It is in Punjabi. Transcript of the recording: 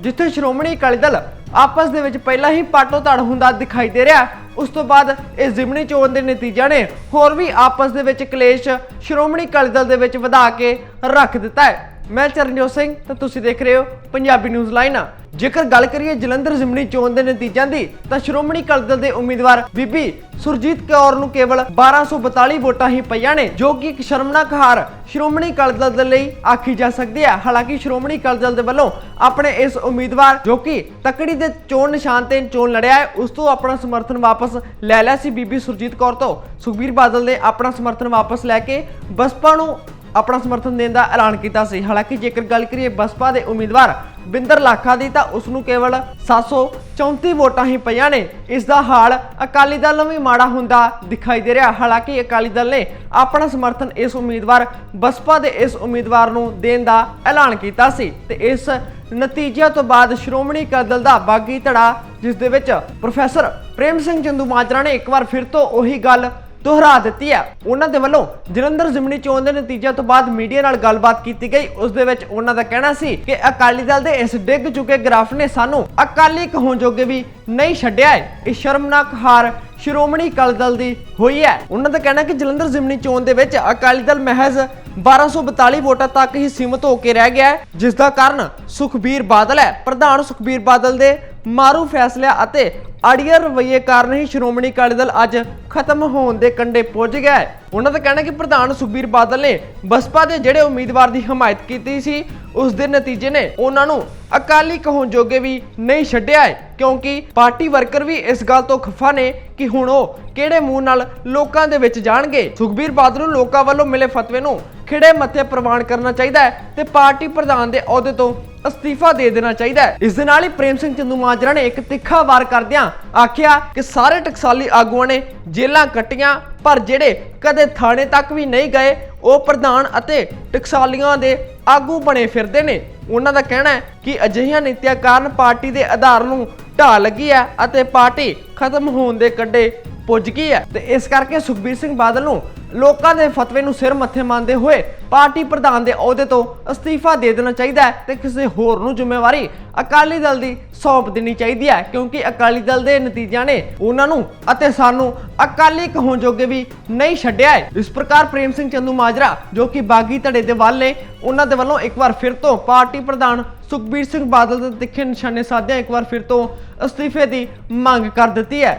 ਜਿੱਥੇ ਸ਼੍ਰੋਮਣੀ ਅਕਾਲੀ ਦਲ ਆਪਸ ਦੇ ਵਿੱਚ ਪਹਿਲਾਂ ਹੀ ਪਾਟੋ ਧੜ ਹੁੰਦਾ ਦਿਖਾਈ ਦੇ ਰਿਹਾ, ਉਸ ਤੋਂ ਬਾਅਦ ਇਹ ਜ਼ਿਮਨੀ ਚੋਣ ਦੇ ਨਤੀਜਿਆਂ ਨੇ ਹੋਰ ਵੀ ਆਪਸ ਦੇ ਵਿੱਚ ਕਲੇਸ਼ ਸ਼੍ਰੋਮਣੀ ਅਕਾਲੀ ਦਲ ਦੇ ਵਿੱਚ ਵਧਾ ਕੇ ਰੱਖ ਦਿੱਤਾ ਹੈ। ਮੈਂ ਚਰਨਜੋਤ ਸਿੰਘ ਤੇ ਤੁਸੀਂ ਦੇਖ ਰਹੇ ਹੋ ਪੰਜਾਬੀ ਨਿਊਜ਼ ਲਾਈਨ ਜੇਕਰ ਗੱਲ ਕਰੀਏ ਜਲੰਧਰ ਜ਼ਿਮਨੀ ਚੋਣ ਦੇ ਨਤੀਜਿਆਂ ਦੀ, ਤਾਂ ਸ਼੍ਰੋਮਣੀ ਅਕਾਲੀ ਦਲ ਦੇ ਉਮੀਦਵਾਰ ਬੀਬੀ ਸੁਰਜੀਤ ਕੌਰ ਨੂੰ ਕੇਵਲ 1242 ਵੋਟਾਂ ਹੀ ਪਈਆਂ ਨੇ, ਜੋ ਕਿ ਇੱਕ ਸ਼ਰਮਨਾਕ ਹਾਰ ਸ਼੍ਰੋਮਣੀ ਅਕਾਲੀ ਦਲ ਦੇ ਲਈ ਆਖੀ ਜਾ ਸਕਦੀ ਹੈ। ਹਾਲਾਂਕਿ ਸ਼੍ਰੋਮਣੀ ਅਕਾਲੀ ਦਲ ਦੇ ਵੱਲੋਂ ਆਪਣੇ ਇਸ ਉਮੀਦਵਾਰ ਜੋ ਕਿ ਤਕੜੀ ਦੇ ਚੋਣ ਨਿਸ਼ਾਨ ਤੇ ਚੋਣ ਲੜਿਆ ਹੈ, ਉਸ ਤੋਂ ਆਪਣਾ ਸਮਰਥਨ ਵਾਪਸ ਲੈ ਲਿਆ ਸੀ ਬੀਬੀ ਸੁਰਜੀਤ ਕੌਰ ਤੋਂ। ਸੁਖਬੀਰ ਬਾਦਲ ਨੇ ਆਪਣਾ ਸਮਰਥਨ ਵਾਪਸ ਲੈ ਕੇ ਬਸਪਾ ਨੂੰ ਆਪਣਾ ਸਮਰਥਨ ਦੇਣ ਦਾ ਐਲਾਨ ਕੀਤਾ ਸੀ। ਹਾਲਾਂਕਿ ਜੇਕਰ ਗੱਲ ਕਰੀਏ ਬਸਪਾ ਦੇ ਉਮੀਦਵਾਰ ਬਿੰਦਰ ਲਾਖਾ ਦੀ, ਤਾਂ ਉਸ ਨੂੰ ਕੇਵਲ 734 ਵੋਟਾਂ ਹੀ ਪਈਆਂ ਨੇ। ਇਸ ਦਾ ਹਾਲ ਅਕਾਲੀ ਦਲ ਨੂੰ ਵੀ ਮਾੜਾ ਹੁੰਦਾ ਦਿਖਾਈ ਦੇ ਰਿਹਾ। ਹਾਲਾਂਕਿ ਅਕਾਲੀ ਦਲ ਨੇ ਆਪਣਾ ਸਮਰਥਨ ਇਸ ਉਮੀਦਵਾਰ, ਬਸਪਾ ਦੇ ਇਸ ਉਮੀਦਵਾਰ ਨੂੰ ਦੇਣ ਦਾ ਐਲਾਨ ਕੀਤਾ ਸੀ ਤੇ ਇਸ ਨਤੀਜਿਆਂ ਤੋਂ ਬਾਅਦ ਸ਼੍ਰੋਮਣੀ ਅਕਾਲੀ ਦਲ ਦਾ ਬਾਗੀ ਧੜਾ, ਜਿਸ ਦੇ ਵਿੱਚ ਪ੍ਰੋਫੈਸਰ ਪ੍ਰੇਮ ਸਿੰਘ ਚੰਦੂ ਮਾਜਰਾ ਨੇ ਇੱਕ ਵਾਰ ਫਿਰ ਤੋਂ ਉਹੀ ਗੱਲ ਦੁਹਰਾ ਦਿੱਤੀ ਹੈ। ਉਹਨਾਂ ਦੇ ਵੱਲੋਂ ਜਲੰਧਰ ਜ਼ਿਮਨੀ ਚੋਣ ਦੇ ਨਤੀਜਿਆਂ ਤੋਂ ਬਾਅਦ ਮੀਡੀਆ ਨਾਲ ਗੱਲਬਾਤ ਕੀਤੀ ਗਈ। ਉਸ ਦੇ ਵਿੱਚ ਉਹਨਾਂ ਦਾ ਕਹਿਣਾ ਸੀ ਕਿ ਅਕਾਲੀ ਦਲ ਦੇ ਇਸ ਡਿੱਗ ਚੁੱਕੇ ਗ੍ਰਾਫ ਨੇ ਸਾਨੂੰ ਅਕਾਲੀ ਕਹੋਂ ਜੋਗੇ ਵੀ ਨਹੀਂ ਛੱਡਿਆ ਹੈ। ਇਹ ਸ਼ਰਮਨਾਕ ਹਾਰ ਸ਼੍ਰੋਮਣੀ ਅਕਾਲੀ ਦਲ ਦੀ ਹੋਈ ਹੈ। ਉਹਨਾਂ ਦਾ ਕਹਿਣਾ ਕਿ ਜਲੰਧਰ ਜ਼ਿਮਨੀ ਚੋਣ ਦੇ ਵਿੱਚ ਅਕਾਲੀ ਦਲ ਮਹਿਜ਼ 1242 ਵੋਟਾਂ ਤੱਕ ਹੀ ਸੀਮਤ ਹੋ ਕੇ ਰਹਿ ਗਿਆ ਹੈ, ਜਿਸ ਦਾ ਕਾਰਨ ਸੁਖਬੀਰ ਬਾਦਲ ਹੈ। ਪ੍ਰਧਾਨ ਸੁਖਬੀਰ ਬਾਦਲ ਦੇ ਮਾਰੂ ਫੈਸਲਿਆਂ ਅਤੇ ਅੜੀਅਰ ਰਵੱਈਏ ਕਾਰਨ ਹੀ ਸ਼੍ਰੋਮਣੀ ਅਕਾਲੀ ਦਲ ਅੱਜ ਖਤਮ ਹੋਣ ਦੇ ਕੰਢੇ ਪਹੁੰਚ ਗਿਆ ਹੈ। ਉਹਨਾਂ ਦਾ ਕਹਿਣਾ ਕਿ ਪ੍ਰਧਾਨ ਸੁਖਬੀਰ ਬਾਦਲ ਨੇ ਬਸਪਾ ਦੇ ਜਿਹੜੇ ਉਮੀਦਵਾਰ ਦੀ ਹਮਾਇਤ ਕੀਤੀ ਸੀ, ਉਸ ਦੇ ਨਤੀਜੇ ਨੇ ਉਹਨਾਂ ਨੂੰ ਅਕਾਲੀ ਕਹੋਂ ਜੋਗੇ ਵੀ ਨਹੀਂ ਛੱਡਿਆ ਹੈ, ਕਿਉਂਕਿ ਪਾਰਟੀ ਵਰਕਰ ਵੀ ਇਸ ਗੱਲ ਤੋਂ ਖਫਾ ਨੇ ਕਿ ਹੁਣ ਉਹ ਕਿਹੜੇ ਮੂੰਹ ਨਾਲ ਲੋਕਾਂ ਦੇ ਵਿੱਚ ਜਾਣਗੇ। ਸੁਖਬੀਰ ਬਾਦਲ ਨੂੰ ਲੋਕਾਂ ਵੱਲੋਂ ਮਿਲੇ ਫਤਵੇ ਨੂੰ ਖਿੜੇ ਮੱਥੇ ਪ੍ਰਵਾਨ ਕਰਨਾ ਚਾਹੀਦਾ ਹੈ ਤੇ ਪਾਰਟੀ ਪ੍ਰਧਾਨ ਦੇ ਅਹੁਦੇ ਤੋਂ ਅਸਤੀਫਾ ਦੇ ਦੇਣਾ ਚਾਹੀਦਾ ਹੈ। ਇਸ ਦੇ ਨਾਲ ਹੀ ਪ੍ਰੇਮ ਸਿੰਘ ਚੰਦੂ ਮਾਜਰਾ ਨੇ ਇੱਕ ਤਿੱਖਾ ਵਾਰ ਕਰਦਿਆਂ ਆਖਿਆ ਕਿ ਸਾਰੇ ਟਕਸਾਲੀ ਆਗੂਆਂ ਨੇ ਜੇਲਾਂ ਕੱਟੀਆਂ, ਪਰ ਜਿਹੜੇ ਕਦੇ ਥਾਣੇ ਤੱਕ ਵੀ ਨਹੀਂ ਗਏ, ਉਹ ਪ੍ਰਧਾਨ ਅਤੇ ਟਕਸਾਲੀਆਂ ਦੇ ਆਗੂ ਬਣੇ ਫਿਰਦੇ ਨੇ। ਉਹਨਾਂ ਦਾ ਕਹਿਣਾ ਹੈ ਕਿ ਅਜਿਹੀਆਂ ਨੀਤੀਆਂ ਕਾਰਨ ਪਾਰਟੀ ਦੇ ਆਧਾਰ ਨੂੰ ਢਾਹ ਲੱਗੀ ਹੈ ਅਤੇ ਪਾਰਟੀ ਖਤਮ ਹੋਣ ਦੇ ਕੰਢੇ ਪੁੱਜ ਗਈ ਹੈ। ਤੇ ਇਸ ਕਰਕੇ ਸੁਖਬੀਰ ਸਿੰਘ ਬਾਦਲ ਨੂੰ ਲੋਕਾਂ ਦੇ ਫਤਵੇ ਨੂੰ ਸਿਰ ਮੱਥੇ ਮੰਨਦੇ ਹੋਏ ਪਾਰਟੀ ਪ੍ਰਧਾਨ ਦੇ ਅਹੁਦੇ ਤੋਂ ਅਸਤੀਫਾ ਦੇ ਦੇਣਾ ਚਾਹੀਦਾ ਹੈ ਤੇ ਕਿਸੇ ਹੋਰ ਨੂੰ ਜ਼ਿੰਮੇਵਾਰੀ ਅਕਾਲੀ ਦਲ ਦੀ ਸੌਂਪ ਦੇਣੀ ਚਾਹੀਦੀ ਹੈ, ਕਿਉਂਕਿ ਅਕਾਲੀ ਦਲ ਦੇ ਨਤੀਜਿਆਂ ਨੇ ਉਹਨਾਂ ਨੂੰ ਅਤੇ ਸਾਨੂੰ ਅਕਾਲੀ ਕਹੋਂ ਜੋਗੇ ਵੀ ਨਹੀਂ ਛੱਡਿਆ ਹੈ। ਇਸ ਪ੍ਰਕਾਰ ਪ੍ਰੇਮ ਸਿੰਘ ਚੰਦੂ ਮਾਜਰਾ, ਜੋ ਕਿ ਬਾਗੀ ਧੜੇ ਦੇ ਵੱਲ ਨੇ, ਉਹਨਾਂ ਦੇ ਵੱਲੋਂ ਇੱਕ ਵਾਰ ਫਿਰ ਤੋਂ ਪਾਰਟੀ ਪ੍ਰਧਾਨ ਸੁਖਬੀਰ ਸਿੰਘ ਬਾਦਲ ਦੇ ਤਿੱਖੇ ਨਿਸ਼ਾਨੇ ਸਾਧਿਆਂ ਇੱਕ ਵਾਰ ਫਿਰ ਤੋਂ ਅਸਤੀਫੇ ਦੀ ਮੰਗ ਕਰ ਦਿੱਤੀ ਹੈ।